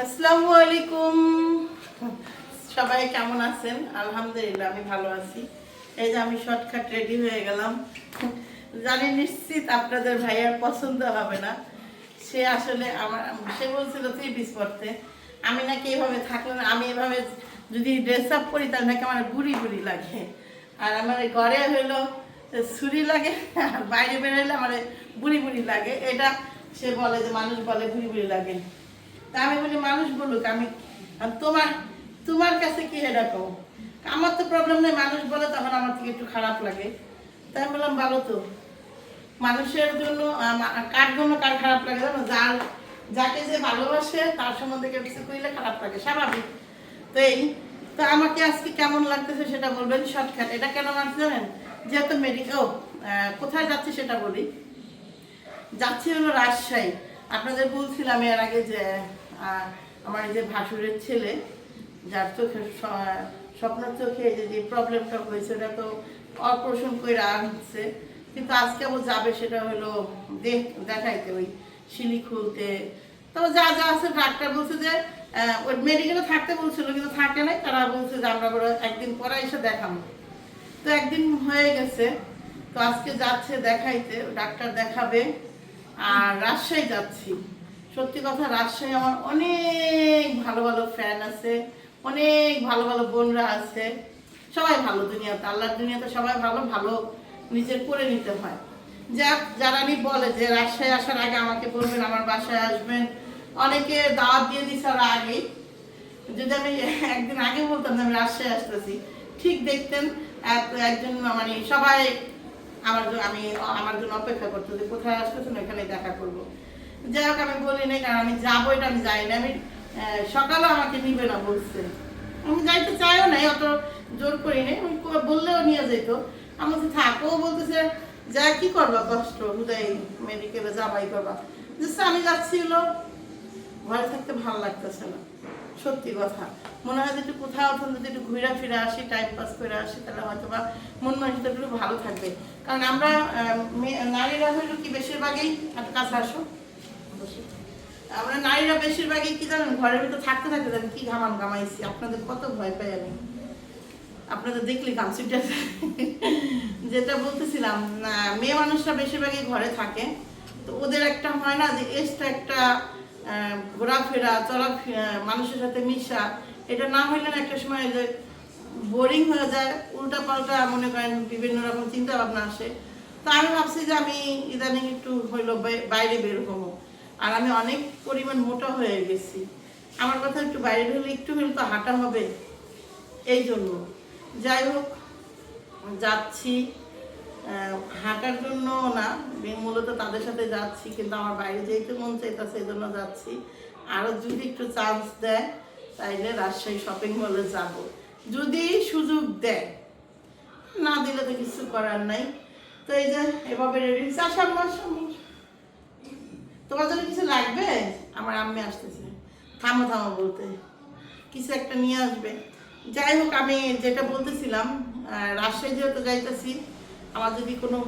আসসালামু আলাইকুম। সবাই কেমন আছেন? আলহামদুলিল্লাহ, আমি ভালো আছি। এই যে আমি শর্টকাট রেডি হয়ে গেলাম। জানি নিশ্চিত আপনাদের ভাইয়ার পছন্দ হবে না। সে আসলে আমার সে বলছিল থ্রি পিস পরতে আমি নাকি এভাবে থাকলে আমি এভাবে যদি ড্রেস আপ করি, তাহলে নাকি আমার বুড়ি বুড়ি লাগে। আর আমার ঘরে হইল ছুরি লাগে, আর বাইরে বেরোলে আমার বুড়ি বুড়ি লাগে। এটা সে বলে যে, মানুষ বলে বুড়ি বুড়ি লাগে। তা আমি বলি, মানুষ বলুক, আমি তোমার তোমার কাছে কি এটা কও? আমার তো প্রবলেম নেই, মানুষ বলে তখন আমার থেকে একটু খারাপ লাগে। তাই আমি বললাম, ভালো তো। মানুষের জন্য কার জন্য কার খারাপ লাগে জানো? যার, যাকে যে ভালোবাসে, তার সম্বন্ধে কেউ কিছু কইলে খারাপ লাগে, স্বাভাবিক। তো এই, তো আমাকে আজকে কেমন লাগতেছে সেটা বলবেন, শর্টকাট। এটা কেন মানতে জানেন? যেহেতু মেডিকেল কোথায় যাচ্ছে সেটা বলি। যাচ্ছি হলো রাজশাহী। আপনাদের বলছিলাম এর আগে যে আমার যে ভাসুরের ছেলে, যার চোখে স্বপ্ন চোখে যে যে প্রবলেমটা হয়েছে, ওটা তো অপারেশন করে আনছে। কিন্তু আজকে ও যাবে সেটা হলো দেখ দেখাইতে ওই শিলি খুলতে। তো যা যা আছে ডাক্তার বলছে যে ওই মেডিকেলে থাকতে বলছিল, কিন্তু থাকে নাই। তারা বলছে যে, আমরা একদিন পরে এসে দেখাবো। তো একদিন হয়ে গেছে। তো আজকে যাচ্ছে দেখাইতে, ডাক্তার দেখাবে। আর রাজশাহী যাচ্ছি। সত্যি কথা, রাজশাহী আমার অনেক ভালো ভালো ফ্যান আছে, অনেক ভালো ভালো বোনরা আছে। সবাই ভালো দুনিয়াতে, আল্লাহর দুনিয়াতে সবাই ভালো ভালো নিজের করে নিতে হয়। যা যারা নি বলে যে রাজশাহী আসার আগে আমাকে বলবেন, আমার বাসায় আসবেন। অনেকে দাওয়াত দিয়ে দিছে ওরা আগেই। যদি আমি একদিন আগে বলতাম যে আমি রাজশাহী আসতেছি, ঠিক দেখতেন, এক- একজন মানে সবাই আমার আমি আমার জন্য অপেক্ষা করতো যে কোথায় আসতেছেন এখানে দেখা করব। যাই হোক আমি বলি নাই কারণ আমি যাব এটা আমি যাই না। আমি আহ, সকালে আমাকে নিবে না বলছে। আমি যাইতে চাইও নাই অত জোর করি নাই। আমি বললেও নিয়ে যেত আমি বলছি থাক বলতেছে যা কি করবা কষ্ট? হুদাই মেডিকেলে যাবাই করবা। আমি যাচ্ছিল ঘরে থাকতে ভালো লাগতেছে না। সত্যি কথা। মনে হয় একটু কোথাও যদি একটু ঘুরে ফিরে আসি টাইম পাস করে আসি, তাহলে হয়তো বা মন মানসিকতা একটু ভালো থাকবে। কারণ আমরা নারীরা হইল কি বেশিরভাগই কাছে আসো। আমরা নারীরা বেশিরভাগই কি জানেন, ঘরের ভিতর থাকতে থাকতে জানেন কি ঘামান ঘামাইছি। আপনাদের কত ভয় পাই আমি। আপনাদের দেখলে গামছিটা যেটা বলতেছিলাম মেয়ে মানুষরা বেশিরভাগই ঘরে থাকে। তো ওদের একটা হয় না যে এক্সট্রা একটা ঘোরাফেরা চলা মানুষের সাথে মিশা, এটা না হইলে না একটা সময় যে বোরিং হয়ে যায় উল্টা পাল্টা মনে করেন বিভিন্ন রকম চিন্তা ভাবনা আসে। তো আমি ভাবছি যে আমি ইদানিং একটু হইল বাইরে বের হব। আর আমি অনেক পরিমাণ মোটা হয়ে গেছি। আমার কথা একটু বাইরে হলে একটু হলে তো হাঁটা হবে। এই জন্য। যাই হোক, যাচ্ছি। হাঁটার জন্য না মূলত তাদের সাথে যাচ্ছি, কিন্তু আমার বাইরে যেতে মন চাইতেছে এই জন্য যাচ্ছি। আরও যদি একটু চান্স দেয়, তাইলে রাজশাহী শপিং মলে যাব। যদি সুযোগ দেয়, না দিলে তো কিছু করার নাই। তো এই যে, এভাবে রেডি আসাম আসাম তোমার জন্য কিছু লাগবে? আমার আম্মি আসতেছে। থামো থামো বলতে। কিছু একটা নিয়ে আসবে। যাই হোক, আমি যেটা বলতেছিলাম রাজশাহী যেহেতু যাইতেছি আমার যদি কোনো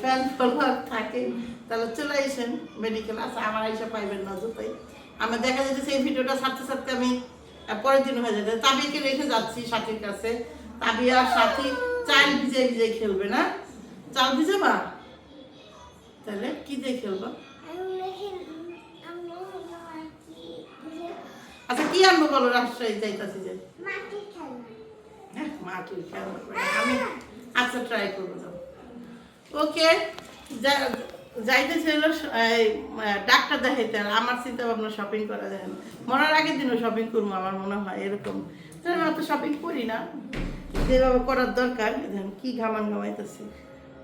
ফ্যান ফলোয়ার থাকে তাহলে চলে আসেন মেডিকেল আছে আমার এসে পাইবেন না যতই আমার দেখা যাচ্ছে সেই ভিডিওটা ছাড়তে ছাড়তে আমি পরের দিন হয়ে যাবে তাবিকে রেখে যাচ্ছি সাথীর কাছে তাবি আর সাথী চাল ভিজে ভিজে খেলবে না চাল ভিজে বা তাহলে কি দিয়ে খেলবা আচ্ছা কি আনব বলো রাজশাহী যাইতাছি যে হ্যাঁ মাটির আমি আচ্ছা ট্রাই করব ওকে যাইতেছে হলো এই, ডাক্তার দেখাইতে। আমার চিন্তা ভাবনা শপিং করা যায় না। মরার আগের দিনও শপিং করব আমার মনে হয় এরকম। তো আমি অত শপিং করি না। যেভাবে করার দরকার কি ঘামান ঘামাইতেছি।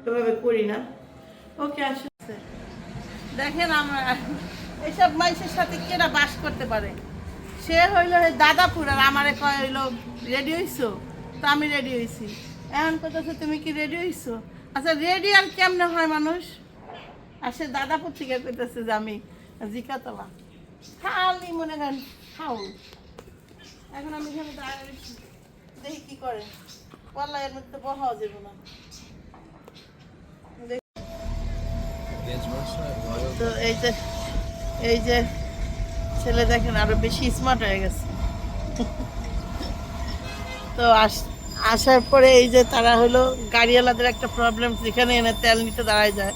এভাবে করি না। ওকে আসছে দেখেন আমরা এইসব মাইসের সাথে কেরা বাস করতে পারে? সে হইল দাদাপুর আর আমারে কয় হইল রেডি হইছো? তো আমি রেডি হয়েছি। এখন কথা তুমি কি রেডি হয়েছো আচ্ছা রেডি আর কেমনে হয় মানুষ? আর সে দাদাপুর থেকে কইতেছে যে আমি জিকাতলা। খালি মনে করেন খাও এখন আমি এখানে। দেখি কি করে। পাল্লা এর মধ্যে বহাও যাব না। তো এই যে এই যে ছেলে দেখেন আরও বেশি স্মার্ট হয়ে গেছে। তো আস আসার পরে এই যে তারা হলো গাড়িওয়ালাদের একটা প্রবলেম যেখানে এনে তেল নিতে দাঁড়ায় যায়।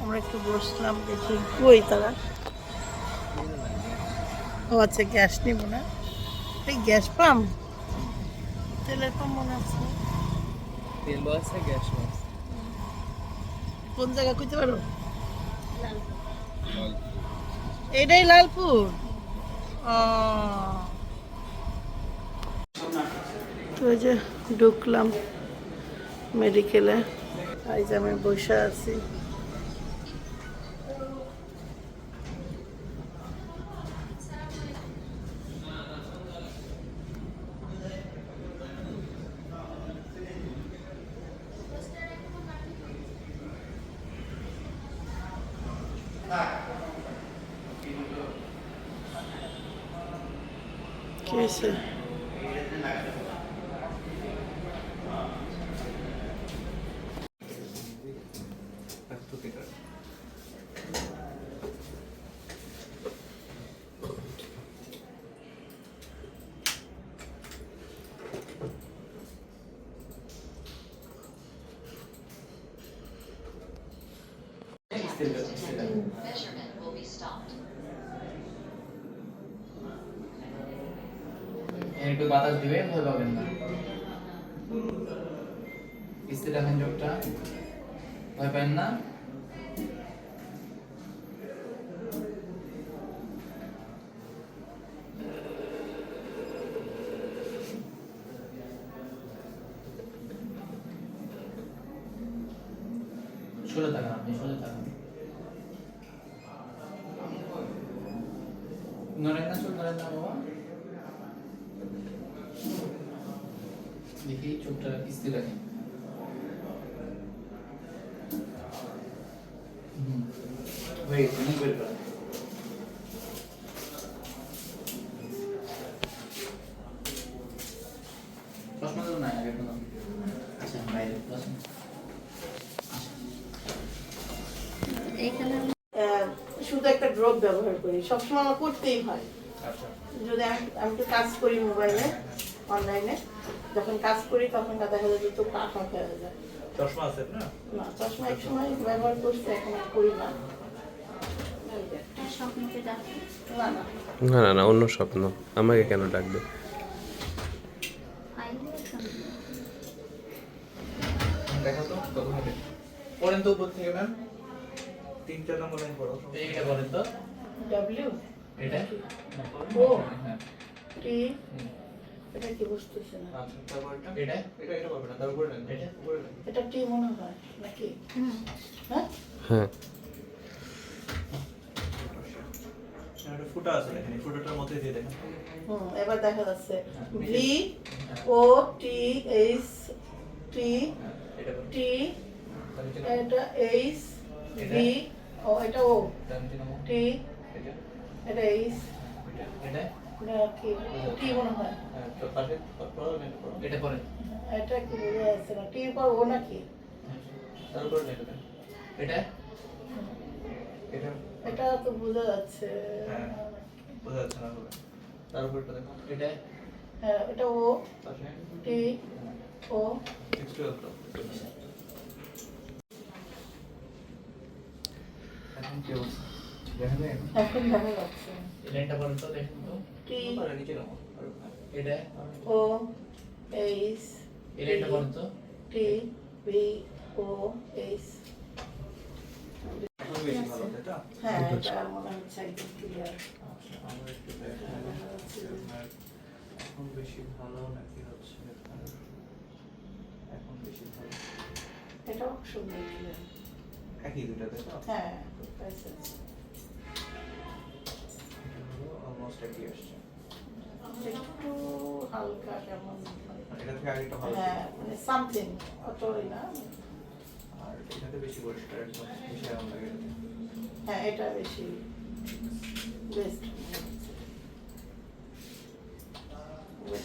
আমরা একটু বসলাম দেখি কই তারা। ও আচ্ছা গ্যাস নিব না। এই গ্যাস পাম্প? তেলের পাম্প মনে আছে। তেল আছে গ্যাস কোন জায়গা কইতে পারো? এটাই লালপুর। ও তো যে ঢুকলাম মেডিকেলে। যে আমি বসে আছি। কি হয়েছে? Measurement will be stopped. একটু বাতাস দিবে, ভয় পাবেন না। রাখেন চোখটা ভয় পাবেন না। সোজা তাকান আপনি সোজা তাকান নড়েন না চোখ নড়েন না বাবা। দেখি চোখটা স্থির হুম। হয়ে গেছে মুখ বের করেন চশমা তো আচ্ছা একটা ড্রপ ব্যবহার করি। সবসময় আমার করতেই হয়। আচ্ছা। যদি আমি তো কাজ করি মোবাইলে অনলাইনে। যখন কাজ করি তখন দেখা যায় যে তো পা ফাঁকা হয়ে যায়। চশমা আছে না না চশমা এক সময় ব্যবহার করছি এখন আর করি না। না না না না না অন্য স্বপ্ন। আমাকে কেন ডাকবে? দেখা তো পড়েন তো উপর থেকে ম্যাম। তিন চার নম্বর লাইন পড়ো। এইটা পড়েন তো। ডাব্লিউ এটা? ও। হ্যাঁ। টি এটা কি বুঝতেছে না? আচ্ছা তারপরটা? এটা? এটা এটা পারবে না তার উপরে নেন এটা? উপরে নেন। এটা টি মনে হয় নাকি? হ্যাঁ? হ্যাঁ। একটা ফুটা আছে এখানে ফুটাটার মধ্যে দিয়ে দেখেন। হুম এবার দেখা যাচ্ছে। ভি ও টি এইচ টি হ্যাঁ, এটা টি এটা এটা এইচ বি ও এটা ও টি এটা ইস এটা কি টি মনে হয়। হ্যাঁ, এটা কি বোঝা যাচ্ছে না? টি পর ও নাকি তারপরে এটা? এটা? তো বোঝা যাচ্ছে। হ্যাঁ, বোঝা যাচ্ছে না তারপর দেখো। এটা? হ্যাঁ এটা ও টি ও এখন দেখা যায় এখন দেখা যাচ্ছে। লাইনটা পড়েন তো দেখেন তো। টি নিচে নাও এটা? ও এইচ এই লাইনটা পড়েন তো। T V O H. এখন বেশি ভালো তাই তো? হ্যাঁ এটা মনে হচ্ছে একদম ক্লিয়ার আচ্ছা, আমরা একটু এখন বেশি ভালো নাকি হচ্ছে? এখন বেশি ভালো। এটাও সুন্দর ক্লিয়ার একই দুটাতে হ্যাঁ অলমোস্ট একই আসছে। একটু হালকা কেমন এটা থেকে আগেটা ভালো হ্যাঁ মানে সামথিং অতই না। আর এটাতে বেশি পরিষ্কার একদম বেশি আরাম লাগে। হ্যাঁ এটা বেশি বেস্ট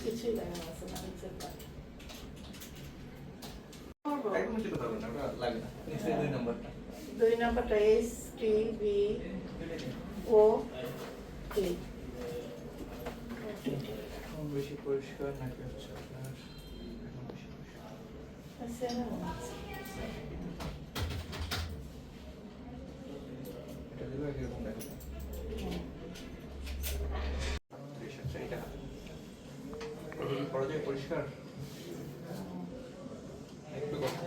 কিছুই দেখা না নিচের পাট একদম নিচে তো না লাগে না। দুই নম্বরটা। দুই নাম্বারটা এইচ টি বি ও টি বেশি পরিষ্কার নাকি হচ্ছে আপনার? এটা দিলে এরকম দেখা যায় পরিষ্কার একটু কথা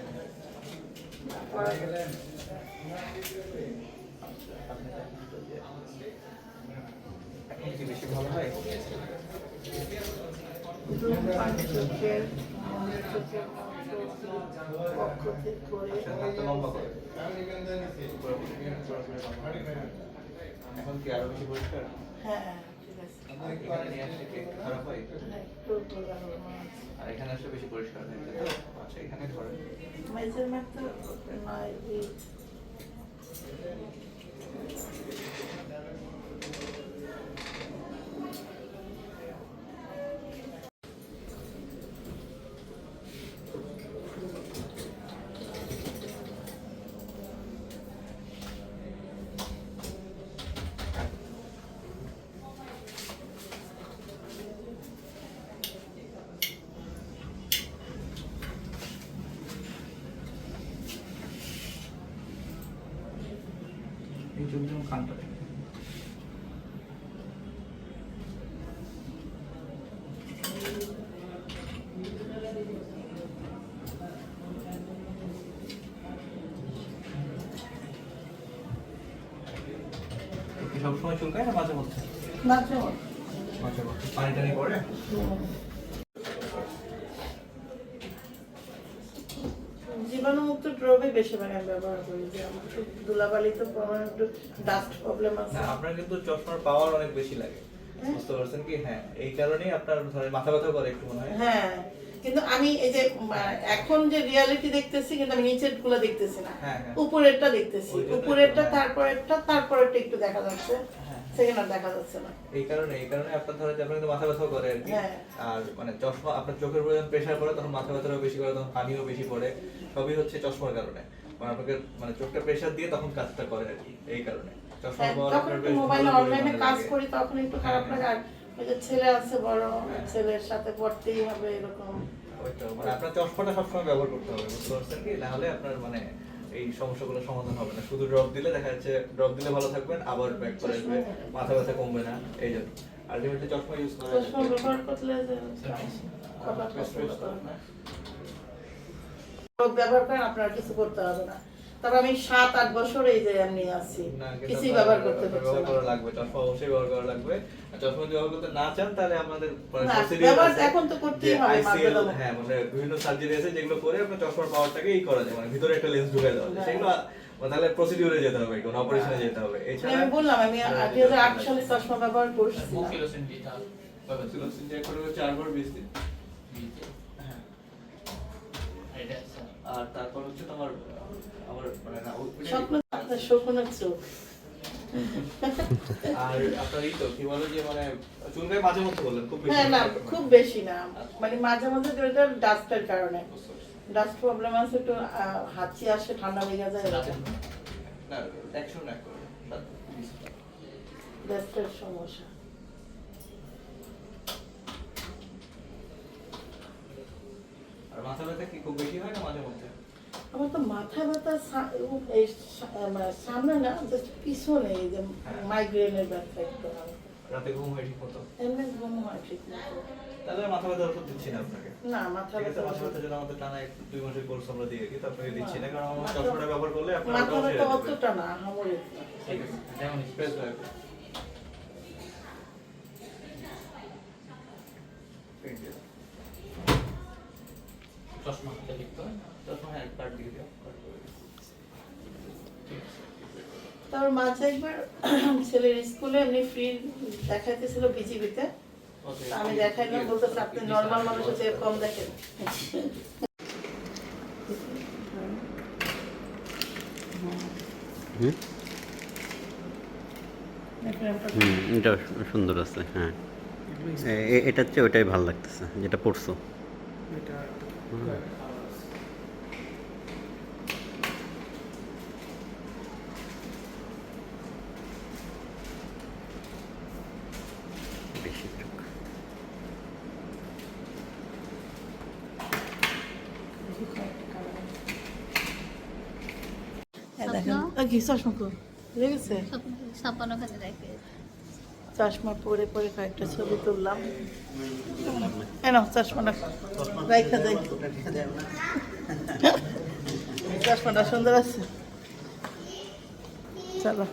এখন কি বেশি ভালো হয়। এখন কি আরও বেশি পরিষ্কার হ্যাঁ আর এখানে আসলে বেশি পরিষ্কার হয়ে যায় আচ্ছা এখানে করেন মেজারমেন্ট তো নয় এই এই সবসময় চুলকায় না মাঝে মধ্যে মাঝে মধ্যে পানি টানি পড়ে? জীবাণুমুক্ত ড্রপই বেশিরভাগ আমি ব্যবহার করি যে আমার একটু ধুলাবালি তো একটু ডাস্ট প্রবলেম আছে। আপনার কিন্তু চশমার পাওয়ার অনেক বেশি লাগে। হ্যাঁ। বুঝতে পারছেন কি? হ্যাঁ এই কারণেই আপনার ধরেন মাথা ব্যথা করে একটু মনে হয়। হ্যাঁ কিন্তু আমি এই যে এখন যে রিয়ালিটি দেখতেছি কিন্তু আমি নিচেরগুলো দেখতেছি না। হ্যাঁ, হ্যাঁ। উপরেরটা দেখতেছি। উপরেরটা। তারপরেরটা তারপরেরটা একটু দেখা যাচ্ছে। হ্যাঁ। আর দেখা যাচ্ছে না। এই কারণে এই কারণে আপনার ধরেন যে আপনার মাথা ব্যথা করে আর মানে চশমা আপনার চোখের উপরে যখন প্রেশার পড়ে তখন মাথা বেশি করে তখন পানিও বেশি পড়ে। সবই হচ্ছে চশমার কারণে। মানে আপনাকে মানে চোখটা প্রেশার দিয়ে তখন কাজটা করে আর কি এই কারণে। চশমা মোবাইলে অনলাইনে কাজ করি তখন একটু খারাপ লাগে। ছেলে আছে বড় হ্যাঁ। ছেলের সাথে পড়তেই হবে এরকম। মানে আপনার চশমাটা সবসময় ব্যবহার করতে হবে বুঝতে পারছেন কি? না আপনার মানে এই সমস্যাগুলো সমাধান হবে না। শুধু ড্রপ দিলে দেখা যাচ্ছে ড্রপ দিলে ভালো থাকবেন আবার ব্যাক করে আসবে মাথা ব্যথা কমবে না এই জন্য আলটিমেটলি চশমা ইউজ করা চশমা ব্যবহার করলে যে কথা Stress কথা না। লোক ব্যবহার করেন আপনার কিছু করতে হবে না। তবে আমি সাত আট বছর এই যে এমনি আছি। কিছুই ব্যবহার করতে পারছি করা না। লাগবে চশমা অবশ্যই ব্যবহার করা লাগবে চশমা যদি ব্যবহার করতে না চান তাহলে আমাদের মানে ব্যবহার এখন তো করতেই যে হবে, হ্যাঁ মানে বিভিন্ন সার্জারি আছে যেগুলো করে আপনার চশমার পাওয়ারটাকে ই করা যায় মানে ভিতরে একটা লেন্স ঢুকে দেওয়া যায়। হ্যাঁ। সেগুলো মানে তাহলে প্রসিডিউরে যেতে হবে কোনো অপারেশনে যেতে হবে। এছাড়া আমি বললাম আমি দুই হাজার আট সালে চশমা ব্যবহার করছি। কিলোসিন ডিটাল সিলোসিন যে করে হচ্ছে চারবার বিশ দিন হ্যাঁ এটা স্যার আর তারপর হচ্ছে তোমার আমার মানে না স্বপ্ন আপনার শকুনের চোখ। আর আপনার এই তো কি বলে যে মানে চুলকায় মাঝে মধ্যে বললেন খুব বেশি হ্যাঁ না? খুব বেশি না। মানে মাঝে মাঝে তো ডাস্টের কারণে। ডাস্ট প্রবলেম আছে আহ, হাঁচি আসে ঠান্ডা লেগে যায়। না অ্যাকশন এক করে। ডাস্টের সমস্যা। আর মাথা ব্যথা কি খুব বেশি হয় না? মাঝে তো মাথা ব্যথা মানে সামনে না পিছনে এই যে মাইগ্রেনের ব্যথা একটু রাতে ঘুম হয় ঠিক মতো এমনি ঘুম হয় ঠিক মতো তাহলে মাথা ব্যথার ওষুধ দিচ্ছি না আপনাকে? না মাথা ব্যথা মাথা ব্যথার জন্য আমাদের টানা এক দুই মাসের কোর্স আমরা দিয়ে দিই তো আপনাকে দিচ্ছি না কারণ আমার চশমাটা ব্যবহার করলে আপনার মাথা ব্যথা অতটা না হামরে ঠিক আছে যেমন স্পেস লাগবে চশমা হাতে লিখতে হয় হ্যাঁ তারপর মাঝে একবার ছেলের স্কুলে এমনি ফ্রি দেখাইতেছিল বিজিবিতে আমি দেখাইলাম বলতেছে আপনি নর্মাল মানুষের চেয়ে কম দেখেন। এটা সুন্দর আছে হ্যাঁ। এটার চেয়ে ওইটাই ভালো লাগতেছে যেটা পড়ছো। এটা দেখেন। কি দেখে। চশমা পরে পরে কয়েকটা ছবি তুললাম। কেন চশমাটা রাইখা যাই চশমাটা সুন্দর আছে। চলো।